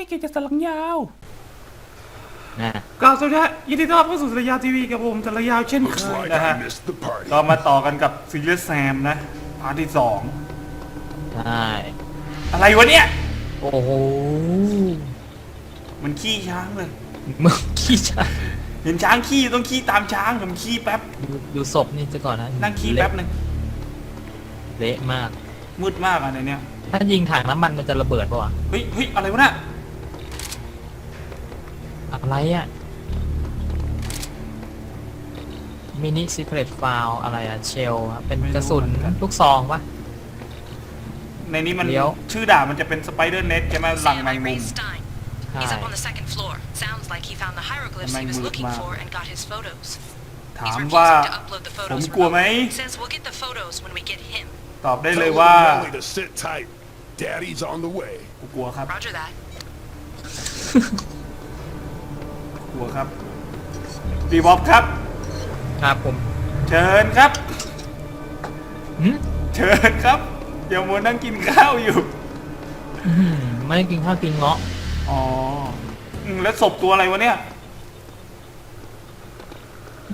เขาบอกแค่เกมจะสลังยาวนะกล่าวสวัสดีฮะยินดีต้อนรับเข้าสู่สารยาวทีวีกับผมสารยาวเช่นเค Looks ย like นะฮะ I missed the party. ก็มาต่อกันกับซีรีส์แซมนะพาร์ทที่สองใช่อะไรวะเนี่ย โอ้โหมันขี้ช้างเลย มึงขี้ช้าเห็นช้างขี้ต้องขี้ตามช้างผมขี้แป๊บดูดูศพนี่ซะก่อนนะนั่งขี้แป๊บหนึงเละมาก มืดมากอะในเนี้ยถ้ายิงถังน้ำมันมันจะระเบิดปะวะเฮ้ยเฮ้ยอะไรวะน่ะ อะไรอะมินิซีเครตฟาวอะไรอะเชลเป็นกระสุนลูกซองปะ ในนี้มันเลี้ยว ชื่อด่ามันจะเป็นสไปเดอร์เน็ตใช่ไหมหลัง Sam, แม I งมุม raised Stein. He's up on the second floor. Sounds like he found the hieroglyphs he was Mang looking Mut Ma. for and got his photos. ถาม He's ว่า refusing to upload the ผม photos กลัวไหม remotely. Says we'll get the photos when we get him. ตอบได้ Tell เลย little ว่า Melly to sit tight. Daddy's on the way. กูกลัวครับ Roger that. กลัวครับบีบอบครับ ครับผมเชิญครับ หึเชิญครับอย่ามัวนั่งกินข้าวอยู่ อื้อหือไม่ได้กินข้าวกินเงาะอ๋ออืมแล้วศพตัวอะไรวะเนี่ย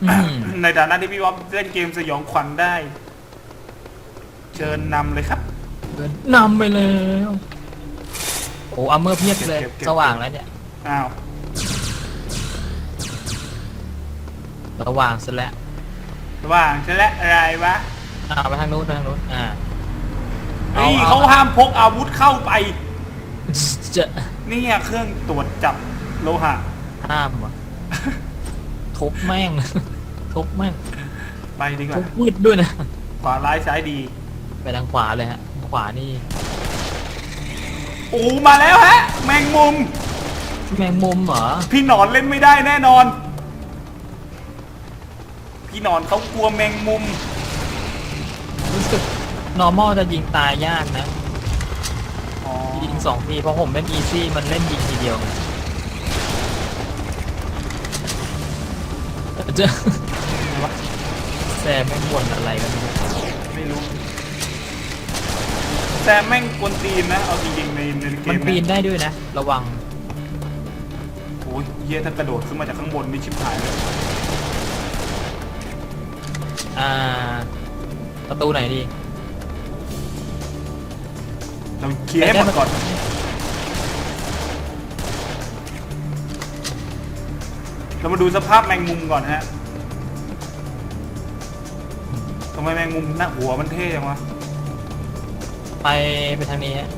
อื้อหือในฐานะที่พี่บ๊อบเล่นเกมสยองขวัญได้ เชิญนำเลยครับ เดินนำไปแล้วโอ้อัมเมอร์เพียบเลย เก็บเก็บสว่างแล้วเนี่ย อ้าว สว่างซะแล้วว่างใช่แล้วอะไรวะอ่าไปทางนู้นไปทางนู้นอ่าเฮ้ยเอาเขาห้ามพกอาวุธเข้าไป จะเนี่ยเครื่องตรวจจับโลหะ ห้ามวะทุบแม่ง ทุบแม่งไปดีกว่าทุบมืดด้วยนะขวาร้ายซ้ายดี ไปทางขวาเลยฮะ ขวานี่โอ้มาแล้วฮะ แมงมุม แมงมุมเหรอ พี่หนอนเล่นไม่ได้แน่นอน พี่หนอนเขากลัวแมงมุม รู้สึก normal จะยิงตายยากนะ อ๋อยิงสองทีเพราะผมเล่น easy มันเล่นยิงทีเดียวไงเจะแซมแม่งบ่นอะไรกันไม่รู้ไม่รู้ แซมแม่งกวนตีนนะ เอาจริงๆในในเกมันมปีนนะได้ด้วยนะ ระวัง โอ้ยเหี้ยถ้ากระโดดขึ้นมาจากข้างบนนี่ชิบหายเลย อ่า ประตูไหนดี เราเคลียร์ให้หมดก่อน เรามาดูสภาพแมงมุมก่อนฮะทำไมแมงมุมหน้าหัวมันเท่จังวะ ไปไปทางนี้ฮะ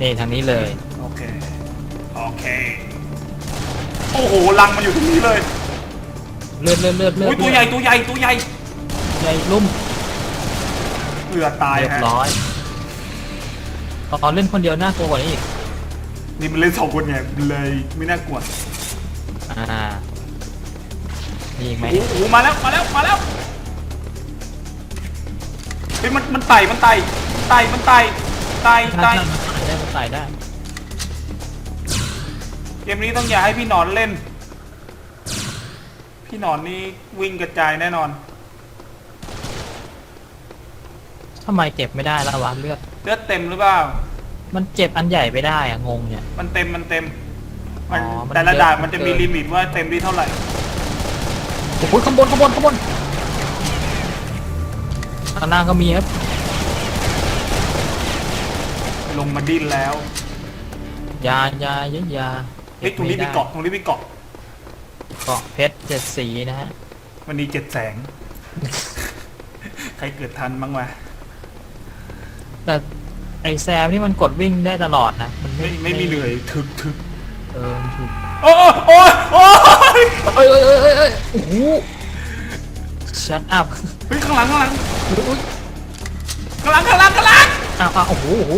นี่ทางนี้เลย โอเค โอเค โอ้โหลังมันอยู่ตรงนี้เลยเลือดเลือดเลือดเลือดอุ้ยตัวใหญ่ตัวใหญ่ตัวใหญ่ใหญ่ลุ่มเกือบตายเรียบฮะร้อยตอนเล่นคนเดียวน่ากลัวกว่านี้อีกนี่มันเล่นสองคนไงเลยไม่น่ากลัวอ่ามีอีกไหมโอ้โหมาแล้วมาแล้วมาแล้วเฮ้ยมันมันไต่มันไต่ไต่มันไต่ไต่ถ้าไต่ถ้ามันตายได้มันตายได้เกมนี้ต้องอย่าให้พี่หนอนเล่น พี่หนอนนี่วิ่งกระจายแน่นอน ทำไมเก็บไม่ได้ละวะเลือด เลือดเต็มหรือเปล่า มันเจ็บอันใหญ่ไปได้อะงงเนี่ย มันเต็มมันเต็ม มันอ๋อมันแต่ละเยอะด่านมันจะมีเกิน ลิมิตว่าเต็มที่เท่าไหร่ โอ้โหข้างบนข้างบนข้างบนข้างล่างก็มีครับลงมาดิ้นแล้วยายายายาเฮ้ยตรงนี้มีเกาะตรงนี้มีเกาะ เกาะเพชรเจ็ดสีนะฮะวันนี้เจ็ดแสง ใครเกิดทันบ้างวะแต่ไอแซมนี่มันกดวิ่งได้ตลอดนะมันไม่ไม่มีเหนื่อยถึกถึกเออมันถูกโอ้โอ้โอ้ยเอ้ยเอ้ยเอ้ยเอ้ยเอ้ยโอ้โห shut up เฮ้ยข้างหลังข้างหลังอุ๊ยข้างหลังข้างหลังข้างหลังอ้าวอ้าวโอ้โหโอ้โห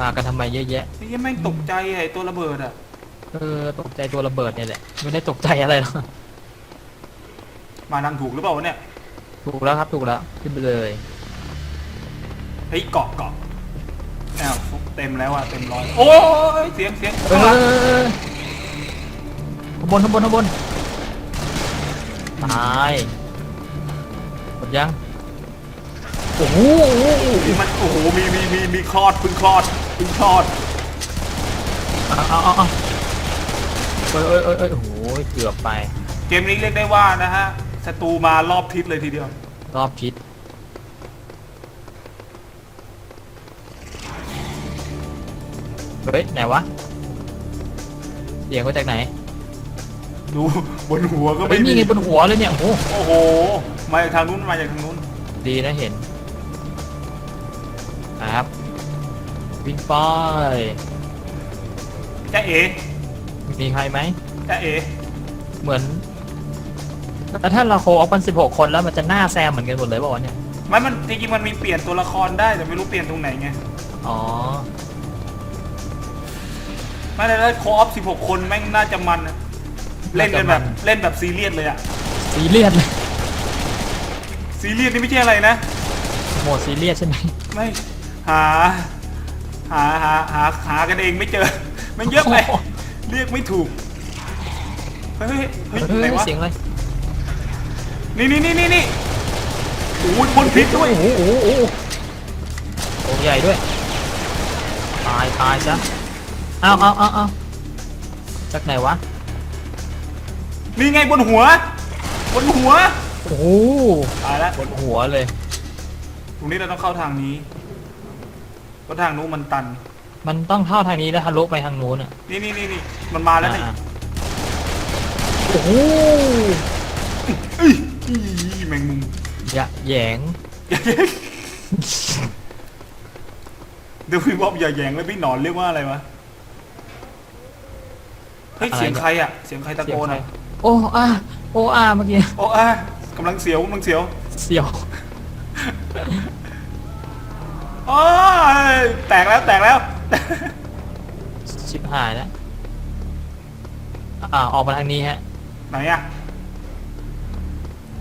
มากันทำไมเยอะแยะไอ้ยังแม่งตกใจไอ้ตัวระเบิดอะ เออตกใจตัวระเบิดเนี่ยแหละไม่ได้ตกใจอะไรหรอกมาทางถูกหรือเปล่าวะเนี่ย ถูกแล้วครับถูกแล้วขึ้นไปเลยเฮ้ยเกาะเกาะอ้าวเต็มแล้วอะเต็มร้อยโอ้ยเสียงเสียงเอข้างหลังอข้างบนข้างบนข้างบนตายหมดยังโอ้โหโอ้โหโอ้โหนี่มันโอ้โหมีมีมีมีคลอดเพึ่งคลอดเพึ่งคลอดเอาเอาเอาเอาเอ้ยเอ้ยเอ้ยเอ้ยโอ้โหเกือบไป เกมนี้เรียกได้ว่านะฮะศัตรูมารอบทิศเลยทีเดียว รอบทิศเฮ้ย ไหนวะเสียงมาจากไหนดู บนหัวก็เฮ้ไม่ยมีนี่ไงบนหัวเลยเนี่ยโอ้โหโอ้โห มาจากทางนู้นมาจากทางนู้น ดีนะเห็นครับวิ่งไปจ้าเอ๋ มีใครไหมจ้าเอ๋เหมือนแล้วถ้าเราโคออฟกันสิบหกคนแล้วมันจะหน้าแซมเหมือนกันหมดเลยเปล่าวะเนี่ยไม่มันจริงๆมันมีเปลี่ยนตัวละครได้แต่ไม่รู้เปลี่ยนตรงไหนไงอ๋อไม่ได้แล้วโคออฟ16คนแม่งน่าจะมันอะเล่นกันแบบน่าจะมันเล่นแบบซีเรียสเลยอะซีเรียสเลยซีเรียสนี่ไม่ใช่อะไรนะ โหมดซีเรียสใช่ไหมไม่หา หาหาหาหากันเองไม่เจอ มันเยอะไป เรียกไม่ถูก เฮ้ยเฮ้ยเฮ้ยเฮ้ไหนยวะ เสียงอะไรนี่นี่นี่นี่นี่โอ้ยพ่นพิษด้วย โอ้โหโอ้โหโอ้โหโอ้ใหญ่ด้วย ตายตายซะเอาเอาเอาเอาจากไหนวะ นี่ไงบนหัว บนหัว โอ้โหตายแล้วบนหัวเลย ตรงนี้เราต้องเข้าทางนี้เพราะทางนู้นมันตัน มันต้องเข้าทางนี้แล้วทะลุไปทางนู้นอะนี่นี่นี่นี่มันมาแล้วนี่อ่าโอ้โหเอ้ยอีแมงมุมอย่าแหยงเดี๋ยวพี่บ๊อบอย่าแหยงเลยพี่หนอนเรียกว่าอะไรวะเฮ้ยอะไรเสียงใครอะเสียงใครตะโกนเสียงอะใครโอ้อาโอ้อาเมื่อกี้โอ้อะกำลังเสียวกำลังเสียวเสียวโอ้ยแตกแล้วแตกแล้ว ชิบหายแล้วอ่าออกมาทางนี้ฮะ ไหนอะ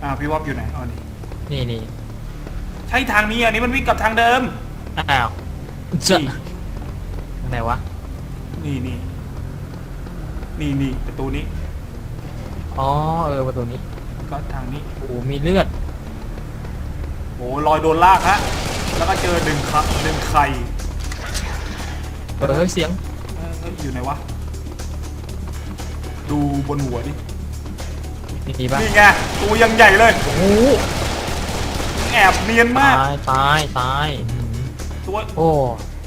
อ่าพี่บ๊อบอยู่ไหนอ๋อนี่นี่นี่ใช่ทางนี้อันนี้มันวิ่งกลับทางเดิม อ้าวเจะทางไหนวะ นี่นี่นี่นี่ประตูนี้อ๋อเออประตูนี้ ก็ทางนี้โอ้มีเลือด โอ้ลอยโดนลากฮะแล้วก็เจอหนึ่งครับหนึ่งไข่ เออเฮ้ยเสียง เอ้ยเอ้ยอยู่ไหนวะ ดูบนหัวดินี่ดีป่ะนี่ไงตัวยังใหญ่เลย โอ้โหแอบเนียนมาก ตายตายตายอื้อหือตัวโอ้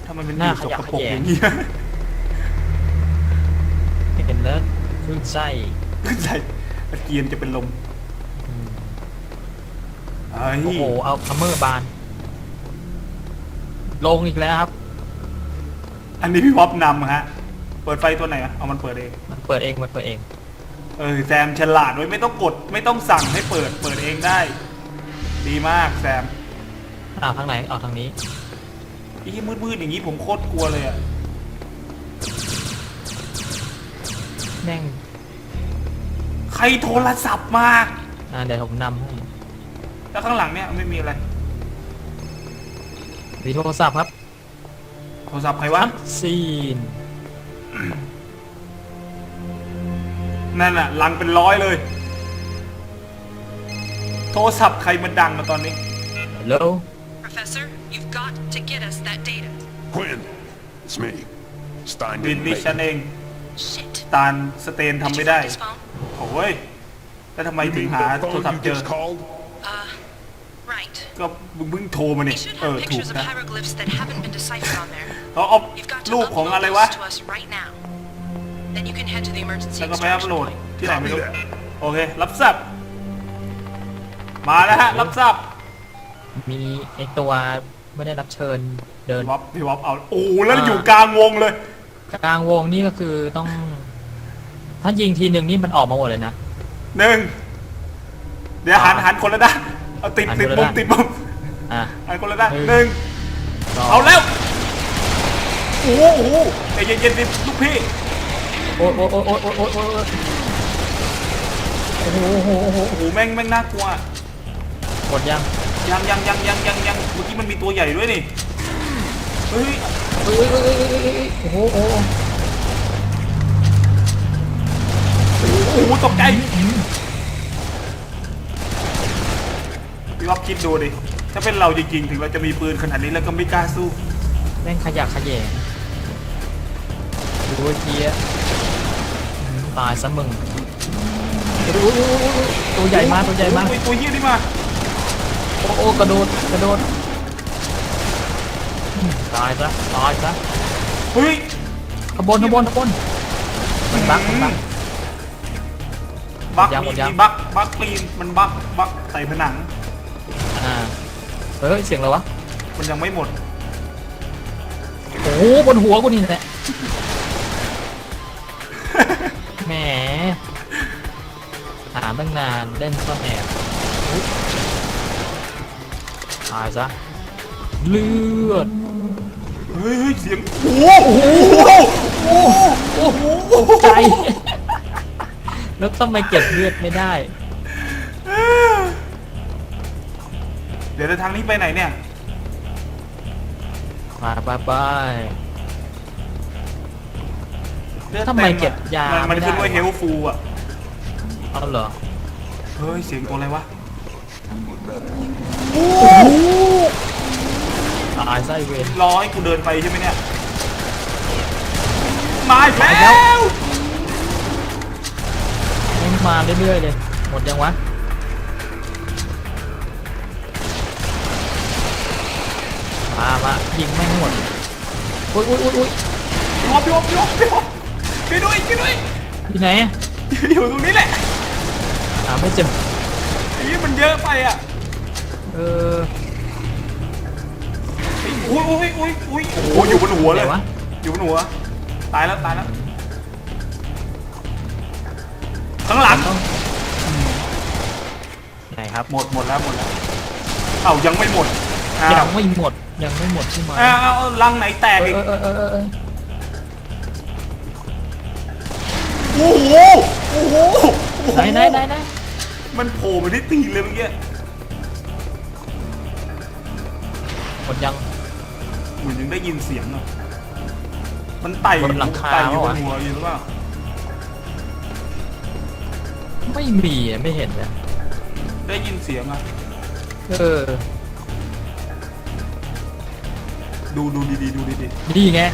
ทำไมมันหน้าดูสขยะกปรกแขยง อย่างนี้เห็นแล้วคลื่นไส้ใช่ตะเกียนจะเป็นลมอืมเอ้ยโอ้โหเอาพัมเมอร์บาน ลงอีกแล้วครับ อันนี้พี่วอบนำฮะ เปิดไฟตัวไหนอะเอามันเปิดเอง มันเปิดเองมันเปิดเอง เออแซมฉลาดไว้ยไม่ต้องกด ไม่ต้องสั่งให้เปิด เปิดเองได้ ดีมากแซมอ่าทางไหนเอาทางนี้ อีมืดๆอย่างนี้ผมโคตรกลัวเลยอะแม่งใครโทรศัพท์มา อ่าเดี๋ยวผมนำให้แล้วข้างหลังเนี่ยไม่มีอะไร มีโทรศัพท์ครับ โทรศัพท์ใครวะ ซีน นั่นอะลังเป็นร้อยเลย โทรศัพท์ใครมันดังมาตอนนี้ ฮัลโหล Professor, you've got to get us that data. Quinn, it's me. Stein วิน didn't นี่ make ฉัน it. เอง Shit. ตาลสเตน Did ทำ you ไม่ได้ find his phone? โอ้ยแล้วทำไม You ถึง mean หา the โทร phone ศัพ you ท์เจอ just called? Uh, right. ก็เพิ่งโทรมา They เนี่ย should เอ have อถูก pictures of นะ hieroglyphs that haven't been deciphered on there. เขาเอา You've got to รูปของ upload อะไร those วะ to us right now. Then you can head to the emergency แล้วก็ไปอัพ extraction โหลด point. ที่ไหนไม่รู้ Copy that. โอเค รับทราบ มาแล้วฮะ รับทราบ มีไอตัวไม่ได้รับเชิญเดินพี่วอปพี่วอปเอา โอ้แล้วอ่าอยู่กลางวงเลย กลางวงนี่ก็คือต้อง ถ้ายิงทีหนึ่งนี่มันออกมาหมดเลยนะหนึ่งเดี๋ยวหันอ่าหันคนละด้าน เอาติดหันติดคนละมุมด้านติดมุมอะหันคนละด้านหนึ่งหนึ่งสงเอาแล้วโอ้โหโอ้โหใจเย็นๆดิลูกพี่โอ้ยโอ้ยโอ้ยโอ้ยโอ้ยโอ้ยโอ้ยโอ้โหโอ้โหโอ้โหโอ้โหแม่งแม่งน่ากลัวกดยังยังยังยังยังยังยังเมื่อกี้มันมีตัวใหญ่ด้วยนี่เฮ้ยเอ้ยเอ้ยเอ้ยเอ้ยเอ้ยโอ้โหโอ้โหโอ้โหตกใจ พี่วอปคิดดูดิ ถ้าเป็นเราจริงๆ ถึงเราจะมีปืนขนาดนี้แล้วก็ไม่กล้าสู้ แม่งขยะแขยงดูไอ้เกียตายซะมึงอุ๊ยอุ๊ยอุ๊ยอุ๊ยตัวใหญ่มากตัวใหญ่มากโอ้ยตัวเฮี้ยนี่มาโอ้โอ้กระโดดกระโดดอืมตายซะตายซะเฮ้ยขบวนขบวนขบวนมันบักมันบัก บักยังหมมีดยัง มีบักบักปีนมันบักบักใส่ผนังอ่าเฮ้ยเสียงอะไรวะ มันยังไม่หมด โอ้โหบนหัวกูนี่แหละ แหมหาตั้งนานเล่นซ่อนแอบอุ๊ยตายซะ เลือด เฮ้ยเฮ้ยเสียง โอ้โหโอ้โหโอ้โหโอ้โหใจ แล้วทำไมเก็บเลือดไม่ได้ เดี๋ยวทางนี้ไปไหนเนี่ยไปไปไปเลือดทำไมเก็บยามันมันไม่ได้ ขึ้นว่าเฮลฟูอะ เอาเหรอเฮ้ย เสียงตัวอะไรวะ ตายไส้เวรรอให้กูเดินไปใช่ไหมเนี่ย มาอีกแล้มาอีกแล้ววมันมาเรื่อยๆเลย หมดยังวะ มามายิงแม่งหมดอุ้ยอุ้ยอุ้ยอุ้ยพี่วบพี่วบพี่วบพี่วบช่วยด้วยช่วยด้วยที่ไหนอะอยู่ตรงนี้แหละหาไม่เจอไอ้นี่มันเยอะไปอะเอออุ้ยอุ้ยอุ้ยอุ้ยโอ้โหอยู่บนหัวเลยไหนวะอยู่บนหัวตายแล้วตายแล้วข้างหลังต้องอืมไหนครับหมดหมดแล้วหมดแล้วเอ้ายังไม่หมดอ้ายัวงไม่หมด ยังไม่หมดใช่ไหมอ้าวเอาลังไหนแตกเออีกอเออเออเออเออโอ้โหโอ้โหโอ้โไหนไหนไหนไหนมันโผล่มาที่ตีนเลยเมื่อกี้หมดยัง เหมือนยังได้ยินเสียงอะมันไต่บนหลังคาไต่อยู่บวะนหัวอยู่หรือเปล่าไม่มีอะไม่เห็นเลยได้ยินเสียงอะเออ ดูดูดีๆดูดีนี่ไงๆ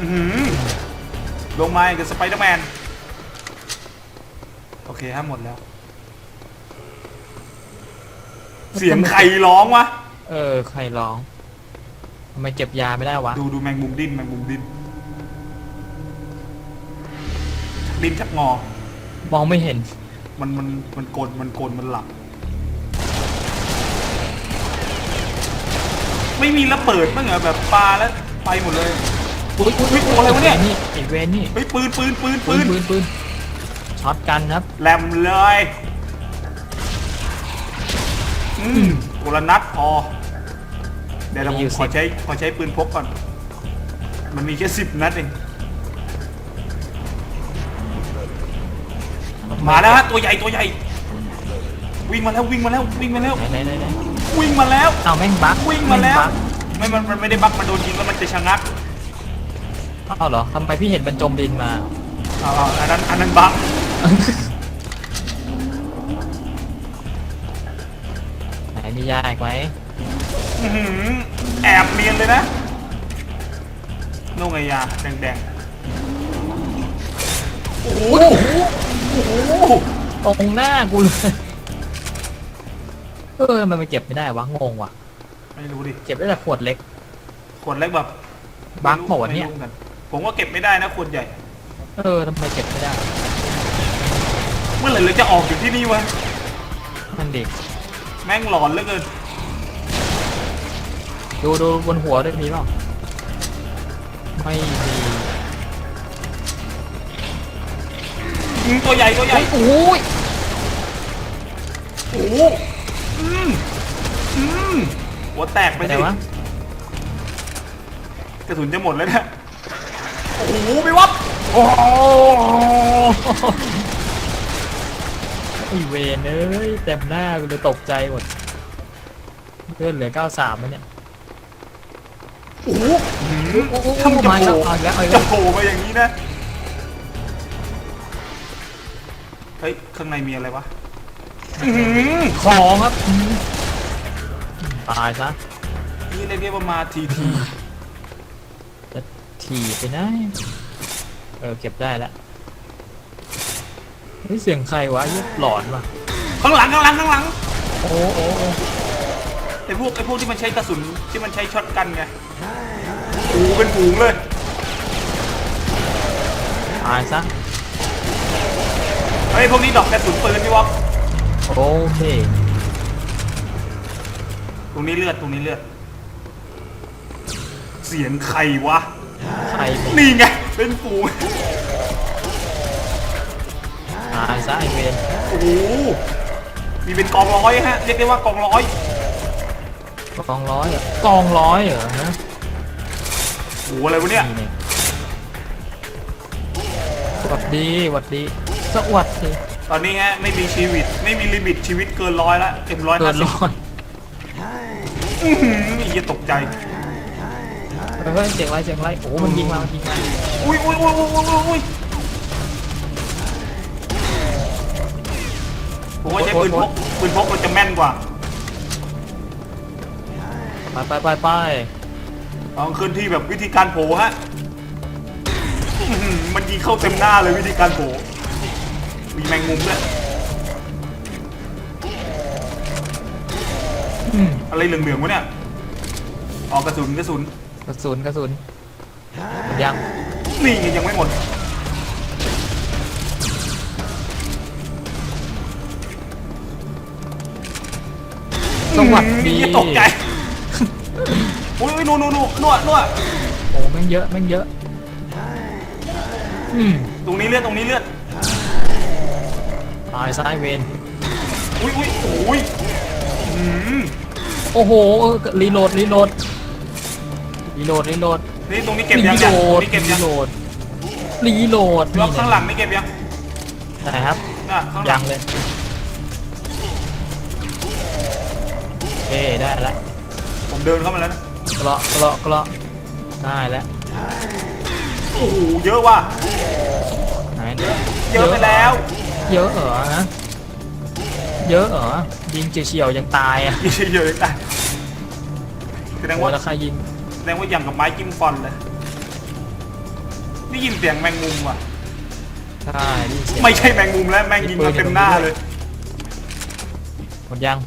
อื้อหือลงมากับสไปเดอร์แมน โอเคฮะหมดแล้ว เสียงใครร้องวะ เออ ใครร้องทำไมเก็บยาไม่ได้วะ ดูดูแมงมุมดิ้นแมงมุมดิ้นดิ้นชักงอ มองไม่เห็น มันมันมันโกนมันโกนมันหลับ ไม่มีระเบิดบ้างเหรอแบบปลาแล้วไปหมดเลย อุ้ยอุ้ยเฮ้ยตัวอะไรวะเนี่ย ไอเวนนี่เฮ้ยปืนปืนปืนปืปืนนปืนปืนช็อตกันครับ แหลมเลยอืมกุละนัดพอเดี๋ยวเรามีอยู่ขอสิบ ใช้ขอใช้ปืนพกก่อน มันมีแค่สิบนัดเองมาแล้วฮะตัวใหญ่ตัวใหญ่ วิ่งมาแล้ววิ่งมาแล้ววิ่งมาแล้ว ไหนไหนไหนไหน วิ่งมาแล้ว เอาแม่งบักวิ่งมาแล้วบั๊กไม่มันมันไม่ได้บักมันโดนยิงแล้วมันจะชะงักเอาเหรอทำไมพี่เห็นมันจมดินมา เอาเอาอันนั้นอันนั้นบักไหนมียาอีกไหมอื้อหือแอบเนียนเลยนะโน่งไงยาแดงๆโอ้โหโอ้โหตรงหน้ากูเลย เออทำไมมันเก็บไม่ได้วะงงว่ะ ไม่รู้ดิเก็บได้แต่ขวดเล็ก ขวดเล็กแบบบั๊กเปล่าวะเนี่ย ไม่รู้หมือกัผมว่าเก็บไม่ได้นะขวดใหญ่ เออทำไมเก็บไม่ได้เมื่อไหร่เราจะออกอยู่ที่นี่วะ มันเด็กแม่งหลอนเหลือเกิน ดูดูบนหัวด้วยมีเปล่าไม่มีอืมตัวใหญ่ตัวใหญ่ โอ้ยโอ้โห อืมอืมหัวแตกไปไปไหนสิวะ กระสุนจะหมดแล้วเนี่ยโอ้โหไปวับโอ้ไอเวนเอ้ยเต็มหน้ากูเลยตกใจหมดเลือดเหลือ 93แล้วเนี่ยโอ้โหโอ้โหถ้ามันจะมาโผแล้ล่วเอาอีกแล้วเอาอีกจะแล้วโผล่มาอย่างนี้นะเฮ้ยข้างในมีอะไรวะ อื้อหือของครับอืมตายซะนี่เรียกได้ว่ามาทีทีจะถีบไปนะเออเก็บได้แล้วเฮ้ยเสียงใครวะเหี้ยหลอนว่ะข้างหลังข้างหลังข้างหลังโอ้โอ้โอ้ไอ้พวกไอ้พวกที่มันใช้กระสุนที่มันใช้ช็อตกันไงฝูงเป็นฝูงเลย ตายซะเฮ้ยพวกนี้ดอกกระสุนปืนพี่วอก โอเค ตรงนี้เลือดตรงนี้เลือด เสียงใครวะ ใครเป็นนี่ไง เป็นฝูงตายซะไอเวนโอ้โหมีเป็นกองร้อยฮะ เรียกได้ว่ากองร้อยกองร้อยเหรอกองร้อยเหรอฮะโอ้โหอะไรวะเนี่ย นี่เนี่ยสวัสดีสวัสดีสวัสดี ตอนนี้ฮะไม่มีชีวิต ไม่มีลิมิตชีวิตเกินร้อยละเอ็มร้อยเกิห้านสิบร้อยอื้อหือไอ้เหี้ยตกใจ เฮ้ยเสียงอะไรเสียงอะไรโอ้มันยิงมามันยิงมาอุ้ยอุ้ยอุ้ยอุ้ยอุ้ยอุ้ยผมว่าใช้ปืนพกปืนพกมันจะแม่นกว่าไปไปไปไปลองเคลื่อนที่แบบวิธีการโผล่ฮะอื้อหือมันยิงเข้าเต็มหน้าเลยวิธีการโผล่ มีแมงมุมด้วยอืมอะไรเหลืองๆวะเนี่ยออกกระสุนกระสุนกระสุนกระสุนหมดยังนี่ไงยังไม่หมดสวัสดีอย่าตกใจอุ้ยนู่นนู่นนู่นนวดนวดโอ้แม่งเยอะแม่งเยอะอืมตรงนี้เลือดตรงนี้เลือด ตายซ้ายเวนอุ้ยอุ้ยอุ้ยอืมโอ้โหรีโหลดรีโหลดรีโหลดรีโหลดนี่ตรงนี้เก็บรียังโหลเนี่ยตรงดนี้เก็บรียังโหลดรีโหลดล็อกข้างหลังนี่เก็บยังใช่ครับน่ะข้างหยัลังงเลยเอ้ได้แล้วผมเดินเข้ามาแล้วนะกระกระกระได้แล้วโอ้โหเยอะว่ะไหนเยอะไปแล้ว เยอะเหรอนะเยอะเหรอยิงเฉียวๆยังตายอะเยอะๆแต่แสดงโอ้ว่าแล้วใครยิงแสดงว่าอย่างกับไม้จิ้มฟันเลยได้ยินเสียงแมงมุมว่ะ ใช่ได้ยินเสียงไม่ใช่แมงมุมแล้วแมงยิงมาเต็มหน้าเลยหมดยัง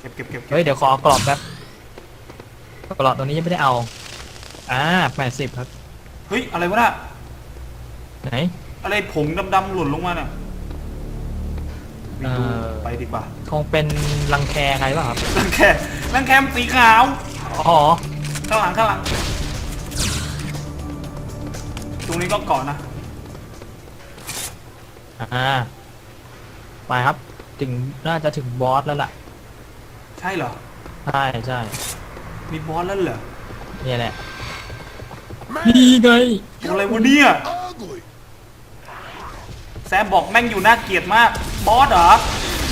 เก็บเก็บเก็บเก็บเฮ้ยเดี๋ยวขอกรอบแป๊บกรอบตัวนี้ยังไม่ได้เอา อ่าแปดสิบครับ เฮ้ยอะไรวะน่ะไหนอะไรผงดำๆหล่นลงมาน่ะ ไปดูเอ่อ ไปดีกว่าคงเป็นรังแคใครเปล่าครับ รังแครังแคมนสีขาว อ๋อ ข้างหลังข้างหลัง ตรงนี้ก็เกาะนะ อ่า ไปครับ ถึงน่าจะถึงบอสแล้วล่ะ ใช่เหรอ ใช่ใช่มีบอสแล้วเหรอ เนี่ยแหละ นี่ไง ตัวอะไรวะเนี่ย Ugly. แซมบอกแม่งอยู่น่าเกลียดมาก บอสเหรอ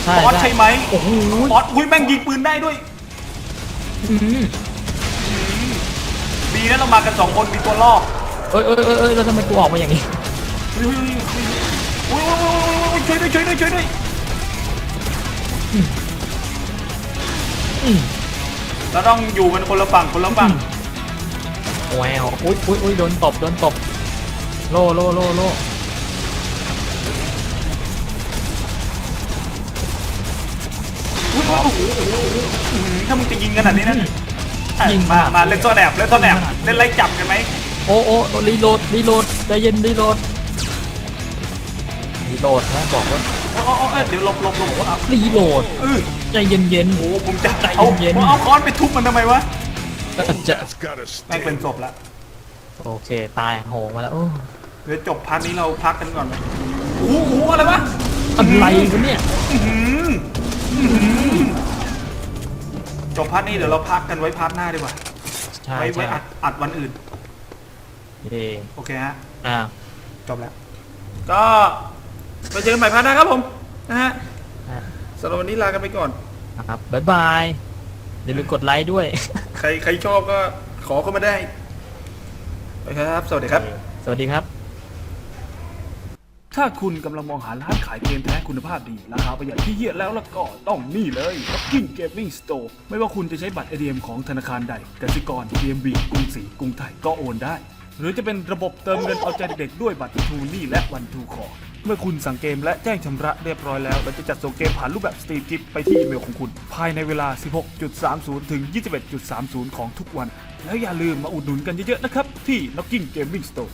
ใช่บอสใช่ไหมโอ้โห บอสอุ้ยแม่งยิงปืนได้ด้วย อืมดีนะเรามากันสองคนมีตัวล่อเอ้ยเอ้ยเอ้ยเอ้ยแล้วทำไมกูออกมาอย่างนี้อุ้ยอุ้ยอุ้ยอุ้ยอุ้ยช่วยด้วยช่วยด้วยช่วยด้วยอืมเราต้องอยู่กันคนละฝั่งคนละฝั่งแววอุ้ยอุ้ยอุ้ยโดนตบโดนตบ โลโลโลโล ถ้ามึงจะยิงขนาดนี้นะเอ้ยมา มาเล่นตัวแอบเล่นตัวแอบเล่นไล่จับกันไหมโอ้โอ้รีโหลดรีโหลดใจเย็นรีโหลดรีโหลดนะบอกว่าโอ้โอ้โอ้เอ้ยเดี๋ยวหลบหลบหลบเอารีโหลดเออใจเย็นเย็นโอ้โหผมจะใจเอาเย็นๆผมเอาค้อนไปทุบมันทำไมวะๆจะ That's gotta แม่งเป็น stay. ศพแล้วโอเคตายโหงมาแล้วโอ้เดี๋ยวจบพาร์ทนี้เราพักกันก่อนไหมโอ้โหโอ้โหอะไรวะอะไรวะเนี่ยอื้อหืออื้อหือ จบพาร์ทนี้เดี๋ยวเราพักกันไว้พาร์ทหน้าดีกว่าใช่ไว้ไว้ใช่อัดอัดวันอื่น เย่โอเคฮะ อ่า จบแล้ว ก็ไปเจอกันใหม่พาร์ทหน้าครับผม นะฮะอ่า สำหรับวันนี้ลากันไปก่อน ครับบ๊ายบายอย่าลืมกดไลค์ด้วยใครใครชอบก็ขอเข้ามาได้ ไปครับ สวัสดีครับ สวัสดีครับ ถ้าคุณกำลังมองหาร้านขายเกมแท้คุณภาพดี ราคาประหยัดที่เยี่ยแล้วล้วก็ต้องนี่เลย King Gaming Store ไม่ว่าคุณจะใช้บัตร ATM ของธนาคารใดกสิกร DMB กรุงศรีกรุงไทยก็โอนได้ หรือจะเป็นระบบเติมเงินเอาใจเด็กๆด้วยบัตรทูนี่และวันทูคอเมื่อคุณสั่งเกมและแจ้งชำระเรียบร้อยแล้วเราจะจัดส่งเกมผ่านรูปแบบสตรีมกิฟไปที่อีเมลของคุณ ภายในเวลา 16.30 ถึง 21.30 ของทุกวัน แล้วอย่าลืมมาอุดหนุนกันเยอะๆนะครับที่ Knocking Gaming Store